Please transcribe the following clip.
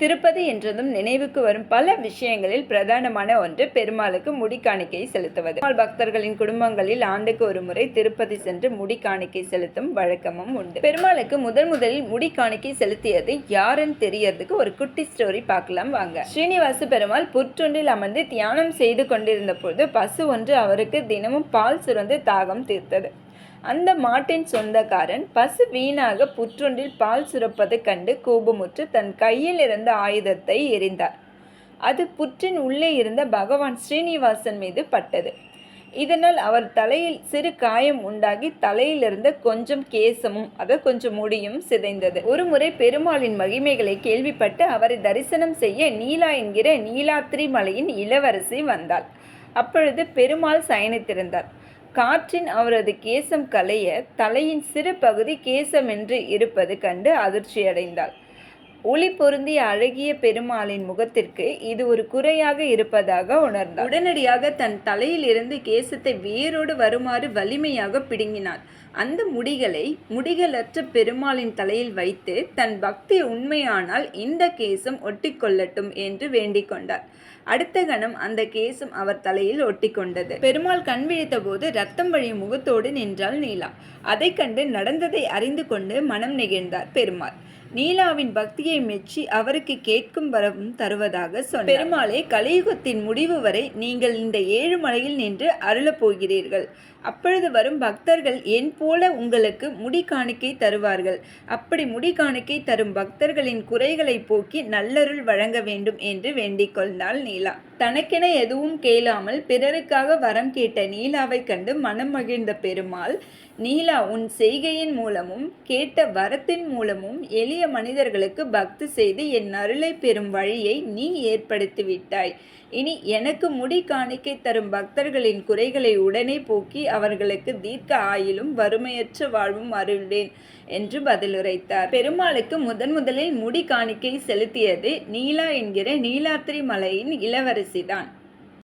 திருப்பதி என்றதும் நினைவுக்கு வரும் பல விஷயங்களில் பிரதானமான ஒன்று பெருமாளுக்கு முடி காணிக்கை செலுத்துவது. பெருமாள் பக்தர்களின் குடும்பங்களில் ஆண்டுக்கு ஒரு முறை திருப்பதி சென்று முடி காணிக்கை செலுத்தும் வழக்கமும் உண்டு. பெருமாளுக்கு முதன் முதலில் முடி காணிக்கை செலுத்தியது யாருன்னு தெரியறதுக்கு ஒரு குட்டி ஸ்டோரி பார்க்கலாம் வாங்க. ஸ்ரீனிவாச பெருமாள் புற்றொன்றில் அமர்ந்து தியானம் செய்து கொண்டிருந்த பொழுது பசு ஒன்று அவருக்கு தினமும் பால் சுரந்து தாகம் தீர்த்தது. அந்த மாட்டின் சொந்தக்காரன் பசு வீணாக புற்றொன்றில் பால் சுரப்பதைக் கண்டு கோபமுற்று தன் கையில் இருந்த ஆயுதத்தை எறிந்தார். அது புற்றின் உள்ளே இருந்த பகவான் ஸ்ரீனிவாசன் மீது பட்டது. இதனால் அவர் தலையில் சிறு காயம் உண்டாகி தலையிலிருந்த கொஞ்சம் கேசமும் அதை கொஞ்சம் முடியும் சிதைந்தது. ஒருமுறை பெருமாளின் மகிமைகளை கேள்விப்பட்டு அவரை தரிசனம் செய்ய நீலா என்கிற நீலாத்திரி மலையின் இளவரசி வந்தாள். அப்பொழுது பெருமாள் சயனித்திருந்தார். காற்றின் அவரது கேசம் கலைய தலையின் சிறு பகுதி கேசமென்று இருப்பது கண்டு அதிர்ச்சியடைந்தாள். ஒளி பொருந்திய அழகிய பெருமாளின் முகத்திற்கு இது ஒரு குறையாக இருப்பதாக உணர்ந்தார். உடனடியாக தன் தலையில் இருந்து கேசத்தை வேரோடு வருமாறு வலிமையாக பிடுங்கினார். அந்த முடிகளை முடிகளற்ற பெருமாளின் தலையில் வைத்து தன் பக்தி உண்மையானால் இந்த கேசம் ஒட்டிக்கொள்ளட்டும் என்று வேண்டிக் கொண்டார். அடுத்த கணம் அந்த கேசம் அவர் தலையில் ஒட்டிக்கொண்டது பெருமாள் கண் விழித்த போது ரத்தம் வழியும் முகத்தோடு நின்றாள் நீலா. அதைக் கண்டு நடந்ததை அறிந்து கொண்டு மனம் நெகிழ்ந்தார் பெருமாள். நீலாவின் பக்தியை மெச்சி அவருக்கு கேட்கும் வரவும் தருவதாக சொன்னார். பெருமாளே கலியுகத்தின் முடிவு வரை நீங்கள் இந்த ஏழு மலையில் நின்று அருளப் போகிறீர்கள். அப்பொழுது வரும் பக்தர்கள் என் போல உங்களுக்கு முடி காணிக்கை தருவார்கள். அப்படி முடி காணிக்கை தரும் பக்தர்களின் குறைகளை போக்கி நல்லருள் வழங்க வேண்டும் என்று வேண்டிக் கொண்டாள் நீலா. தனக்கென எதுவும் கேளாமல் பிறருக்காக வரம் கேட்ட நீலாவை கண்டு மனம் மகிழ்ந்த பெருமாள் நீலா உன் செய்கையின் மூலமும் கேட்ட வரத்தின் மூலமும் எளிய மனிதர்களுக்கு பக்தி செய்து என் அருளை பெறும் வழியை நீ ஏற்படுத்தி விட்டாய். இனி எனக்கு முடி காணிக்கை தரும் பக்தர்களின் குறைகளை உடனே போக்கி அவர்களுக்கு தீர்க்க ஆயிலும் வறுமையற்ற வாழ்வும் அருள்வேன் என்று பதிலுரைத்தார். பெருமாளுக்கு முதன் முதலில் முடி காணிக்கை செலுத்தியது நீலா என்கிற நீலாத்திரி மலையின் இளவரசி இளவரசிதான்